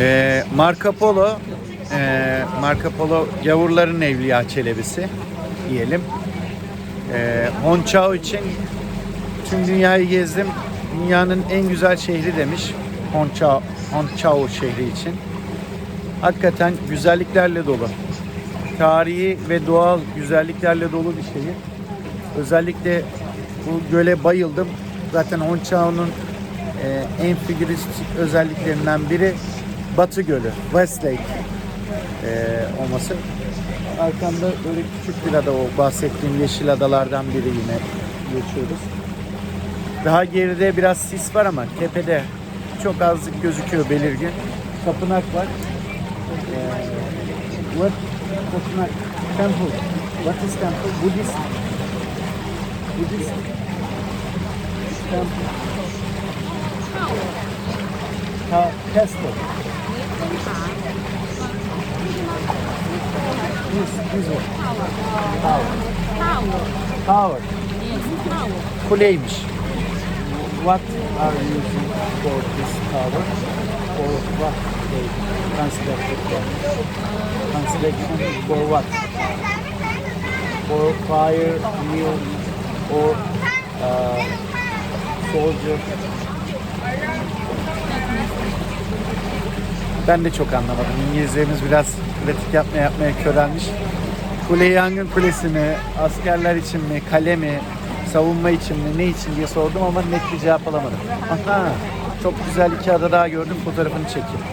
Ee, Marco Polo, e, Marco Polo gavurların evliya çelebisi diyelim. Ee, Honçao için tüm dünyayı gezdim. Dünyanın en güzel şehri demiş Honçao, Honçao şehri için. Hakikaten güzelliklerle dolu. Tarihi ve doğal güzelliklerle dolu bir şehir. Özellikle bu göle bayıldım. Zaten Honçao'nun e, en figüristik özelliklerinden biri Batı Gölü, West Lake e, olması. Arkamda böyle küçük bir ada o bahsettiğim yeşil adalardan biri yine geçiyoruz. Daha geride biraz sis var ama tepede çok azlık gözüküyor belirgin. Tapınak var. Ee, what? Tapınak. Temple. What is temple? Buddhist. Buddhist. Temple. Ha, castle. This, this one. Tower. Tower. Kuleymiş. What are you using for this tower? For what they constructed for? Construction for what? For fire, meal, or uh, soldier? Ben de çok anlamadım. İngilizcemiz biraz pratik yapmaya yapmaya körelmiş. Kule yangın kulesi mi, askerler için mi, kale mi, savunma için mi, ne için diye sordum ama net bir cevap alamadım. Aha, çok güzel iki ada daha gördüm, fotoğrafını çekeyim.